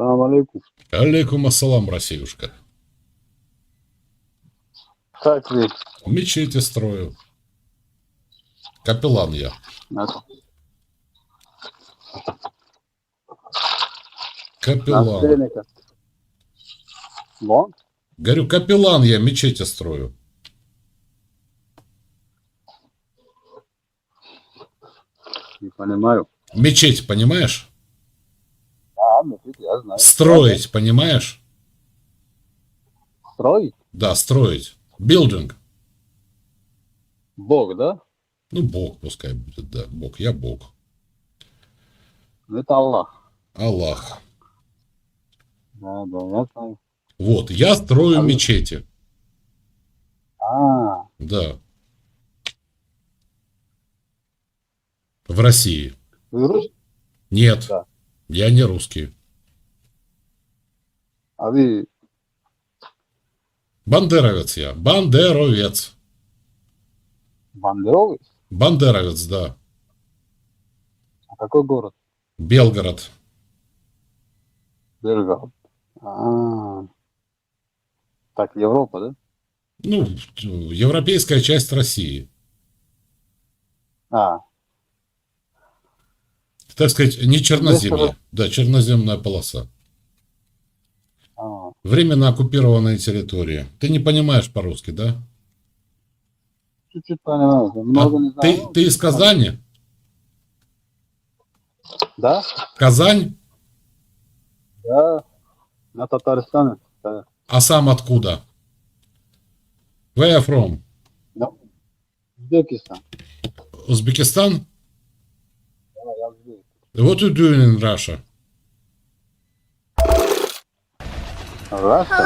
Салам алейкум. Алейкум ассалам, Россиюшка. Как вы? Мечети строю. Капеллан я. На- Капеллан. Наследника. Вон? Говорю, капеллан я, мечети строю. Не понимаю. Мечеть, понимаешь? А, ну, я знаю. Строить, понимаешь? Строить? Да, строить. Билдинг. Бог, да? Ну, Бог пускай будет, да. Бог, я Бог. Ну, Это Аллах. Аллах. Да, да, я знаю. Вот, я строю Аллах. мечети. А, Да. В России. Нет, Да. Я не русский. А вы Бандеровец я. Бандеровец. бандеровец? Бандеровец, да. А какой город? Белгород. Белгород. А, так, Европа, да? Ну, европейская часть России. А, Так сказать, не черноземье. Да, черноземная полоса. а, Временно оккупированные территории. Ты не понимаешь по-русски, да? чуть-чуть понимаю. Много не А ты, знаю. ты из Казани? Да? Казань? Да. На Татарстане. Да. А сам откуда? Where from? Да. Узбекистан. Узбекистан? Да, я узбек. What you doing in Russia? Раста?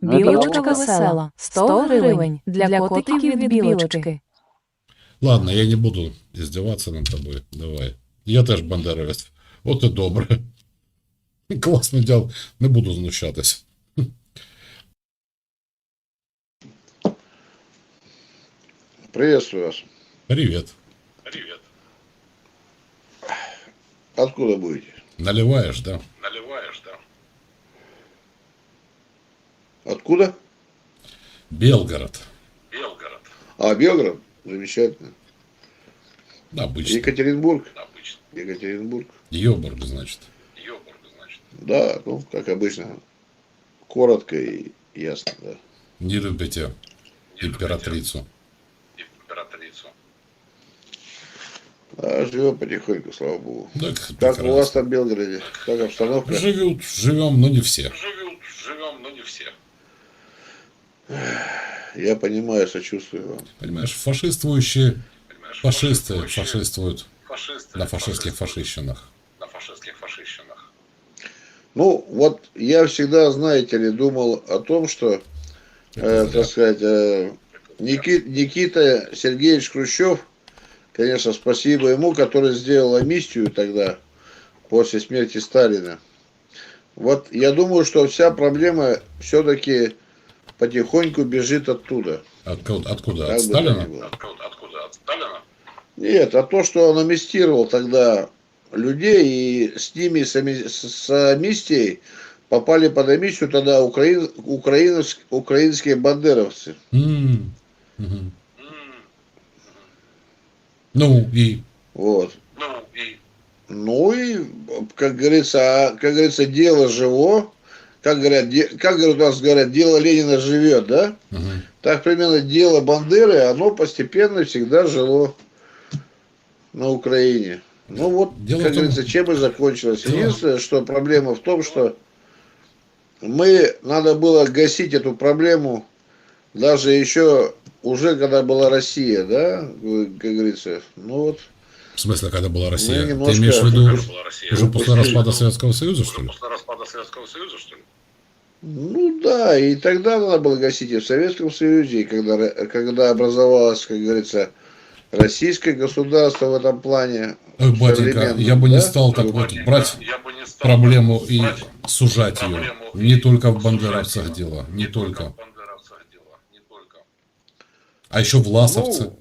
Білочка весела. 100 гривень для котиків від білочки. Ладно, я не буду издеваться над тобой. Давай. Я теж бандеровець. От і добре. Класний діл. Не буду знущатись. Приветствую вас. Привет. Привет. Откуда будете? Наливаешь, да? Наливаешь, да. Откуда? Белгород. Белгород. А, Белгород? Замечательно. Обычно. Екатеринбург? Екатеринбург. Йобург, значит. Да, ну, как обычно. Коротко и ясно, да. Не любите императрицу. А живем потихоньку, слава богу. Да, Как у вас там в Белгороде? Как обстановка? Живут, живем, но не все. Живут, живем, но не все. Я понимаю, сочувствую вам. Понимаешь, фашиствующие Понимаешь, фашисты фашистующие фашиствуют фашисты на фашистских фашищинах. На фашистских фашищинах. Ну, вот я всегда, знаете ли, думал о том, что, э, так сказать, э, Ники- Никита Сергеевич Хрущев, конечно, спасибо ему, который сделал амнистию тогда, после смерти Сталина. Вот я думаю, что вся проблема все-таки потихоньку бежит оттуда. Откуда? откуда? Как От Сталина? Откуда, откуда? От Сталина? Нет, а то, что он амнистировал тогда людей, и с ними, с, ами- с- с амнистией, попали под амнистию тогда украин, украиновс- украинские бандеровцы. М, Ну и Вот. Ну и Ну и, как говорится, а, как говорится, дело живо. Как говорят, де- как говорят, у нас говорят, дело Ленина живет, да? мгм. Так примерно дело Бандеры, оно постепенно всегда жило на Украине. Ну вот, Дело как том- говорится, чем и закончилось. Дело- Единственное, что проблема в том, что мы, надо было гасить эту проблему даже еще уже когда была Россия, да, как говорится. Ну вот, в смысле, когда была Россия? Ну, немножко- Ты имеешь в виду Россия? уже после распада Советского Союза, что Уже ли? после распада Советского Союза, что ли? ну да, и тогда надо было гасить и в Советском Союзе, и когда, когда образовалось, как говорится, российское государство в этом плане. Ой, батенька, я бы не да? стал так вот Батенька, брать не стал проблему и брать сужать ее. Не только в бандеровцах дело, не только. в бандеровцах дело, не только. А еще власовцы,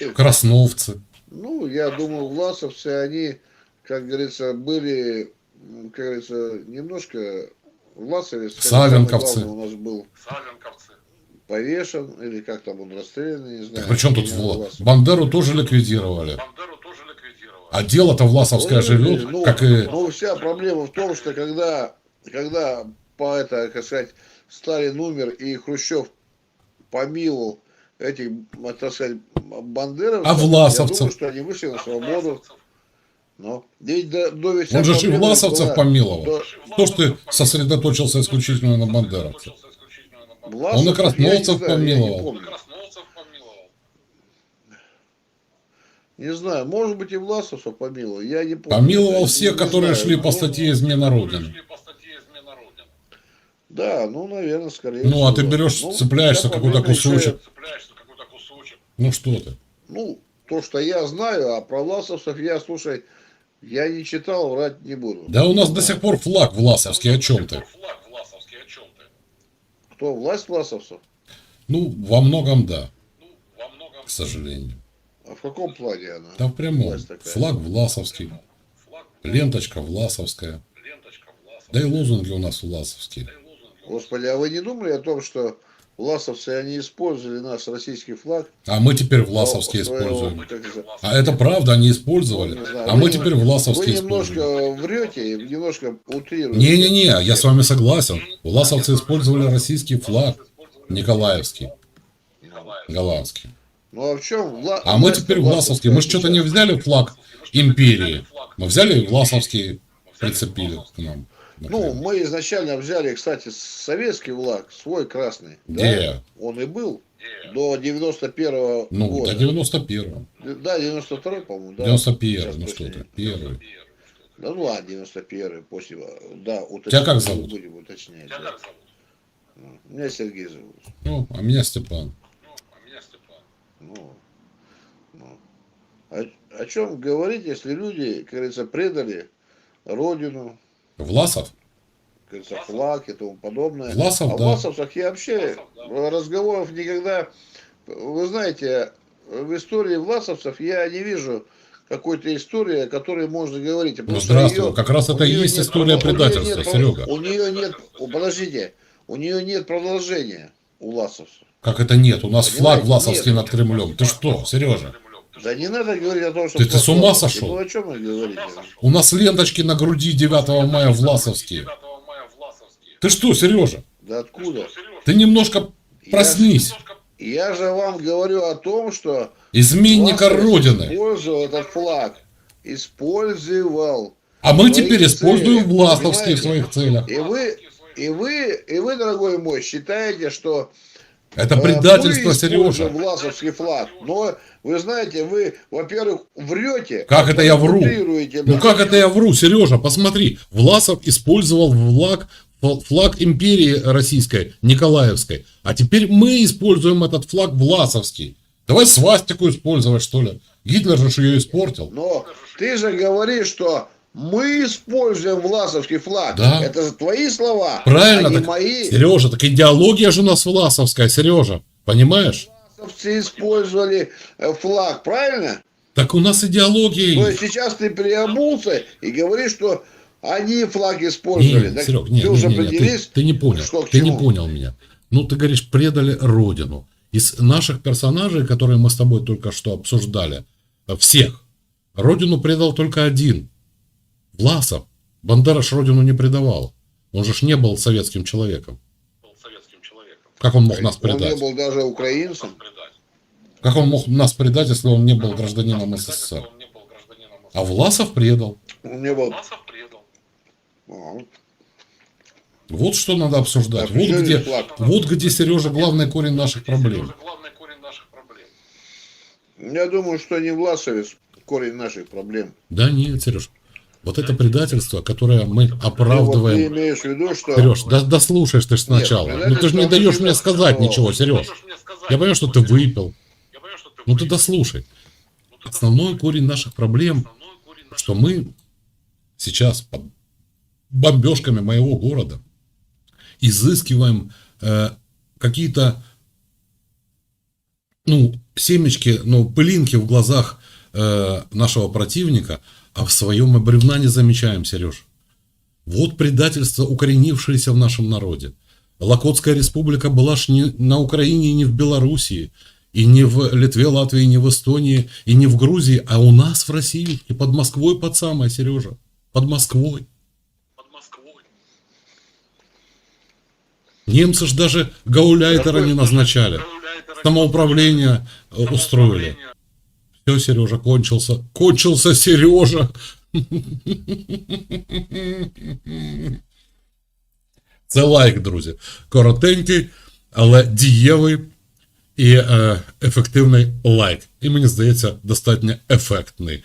Ну, красновцы. Ну, я думаю, власовцы, они, как говорится, были как говорится, немножко Власовец, Савенковцы. у нас был Савенковцы. повешен, или как там он расстрелян, не знаю. Так при чем тут Меня Вла- Власов. Бандеру тоже ликвидировали. Бандеру тоже ликвидировали. А дело-то Власовское Ну, живет, ну, как и... Ну, вся проблема в том, что когда, когда по это, как сказать, Сталин умер и Хрущев помиловал этих, так сказать, бандеровцев, А власовцев? я думаю, что они вышли на свободу. Но ведь до, до Он же и власовцев была- помиловал. до- Что ж ты сосредоточился исключительно на на бандеровцах. Он и Власов, красновцев знаю, не помиловал. Он помню. и красновцев помиловал. Не знаю, может быть и Власовцев помиловал, я не помню. Помиловал Не всех, которые знаю. шли по Ну, статье измена Родины. Да, ну, наверное, скорее Ну, а ты всего. берешь, Ну, цепляешься какой-то кусочек. Цепляешься. Ну что ты? Ну, то, что я знаю, а про власовцев я, слушай, я не читал, врать не буду. Да у нас до сих пор флаг Власовский, о чем ты? Флаг Власовский, о чем ты? Кто, власть власовцев? Ну, во многом да, Ну, во многом к сожалению. А в каком плане она? Да в прямом. Флаг Власовский, флаг, ленточка Власовская. ленточка Власовская. Да и лозунги у нас власовские. Господи, а вы не думали о том, что власовцы, они использовали наш российский флаг? А мы теперь власовские своего- используем. А это правда, они использовали. Знаю, А вы мы теперь Вы власовские немножко используем. врете, и немножко утрируете. Не-не-не, я с вами согласен. Власовцы использовали российский флаг Николаевский, Николаев. голландский. Ну а в чем вла- А мы теперь власовские. Мы что-то не взяли флаг империи. Мы взяли власовский, прицепили к нам. Ну, мы изначально взяли, кстати, советский флаг, свой красный. да? Он и был Где? до 91 Ну, года. до 91-го. Да, 92 по-моему, да. 91 Сейчас ну точно что ты, первый. Да ну ладно, 91 после, да, уточнять. Тебя как зовут? Будем уточнять. Тебя да. как зовут? Меня Сергей зовут. Ну, а меня Степан. Ну, а меня Степан. Ну, ну. О, о чем говорить, если люди, как говорится, предали родину, Власов? как говорится, флаг и тому подобное. Власов, а да. Власовцах я вообще Власов, да. разговоров никогда... Вы знаете, в истории власовцев я не вижу какой-то истории, о которой можно говорить. потому Ну, здравствуй, её- как раз это и есть нет история предательства, нет Серега. У нее нет... Подождите. У нее нет продолжения у власовцев. Как это нет? У нас флаг Понимаете, власовский нет. над Кремлем. Ты что, Сережа? Да не надо говорить о том, что... Ты- ты с ума сошел? Ну о чем вы говорите? У нас ленточки на груди 9 мая власовские. 9 мая Власовские. Ты что, Сережа? Да откуда? Ты немножко проснись. Немножко Я же вам говорю о том, что Изменника Власов Родины. использовал этот флаг. Использовал. А мы теперь используем цели, власовские в своих целях. И вы, и вы, и вы, дорогой мой, считаете, что Это э, предательство, мы Сережа. власовский флаг. Но вы знаете, вы, во-первых, врете. Как это я вру? Ну как это я вру, Сережа? Посмотри, Власов использовал флаг, флаг империи российской, Николаевской. А теперь мы используем этот флаг Власовский. Давай свастику использовать, что ли. Гитлер же ее испортил. Но ты же говоришь, что мы используем власовский флаг. Да. Это же твои слова, Правильно, а не так, мои. Сережа, так идеология же у нас власовская, Сережа. Понимаешь? Власовцы использовали э, флаг, правильно? Так у нас идеология То есть. сейчас ты переобулся и говоришь, что они флаг использовали. Не, Так Серег, ты не, уже не, не, ты, ты не понял. что ты не понял меня. Ну, ты говоришь, предали Родину. Из наших персонажей, которые мы с тобой только что обсуждали, э, всех, Родину предал только один. Власов. Бандера ж Родину не предавал. Он же ж не был советским человеком. был советским человеком. Как он мог нас Он не предать? был даже украинцем. Предать. Как он мог нас предать, если он не был гражданином Предать, если СССР? он не был гражданином А. Власов предал. Он не был... Власов предал. Вот что надо обсуждать. Да, Вот где, вот где, Сережа, главный корень наших проблем. Это главный корень наших проблем. Я думаю, что не Власовец корень наших проблем. Да нет, Сереж. Вот это предательство, которое мы Ну, вот ты оправдываем. имеешь в виду, что... Сереж, да, дослушаешь ты ж сначала. Нет, ну ты же не даешь мне сказать существовало. ничего, Сереж. Я понимаю, что ты выпил. Что ты Ну ты дослушай. Ну, ты Основной корень наших проблем, что мы сейчас под бомбежками моего города изыскиваем э, какие-то ну, семечки, ну, пылинки в глазах э, нашего противника, а в своем мы бревна не замечаем, Сереж. Вот предательство, укоренившееся в нашем народе. Локотская республика была ж не на Украине, не в Белоруссии, и не в Литве, Латвии, не в Эстонии, и не в Грузии, а у нас в России, и под Москвой под самое, Сережа, под Москвой. Под Москвой. Немцы ж даже гауляйтера не назначали. Самоуправление э, устроили. Все, Сережа, кончился. Кончился Сережа. Це лайк, друзі. Коротенький, але дієвий і е, ефективний лайк. І мені здається, достатньо ефектний.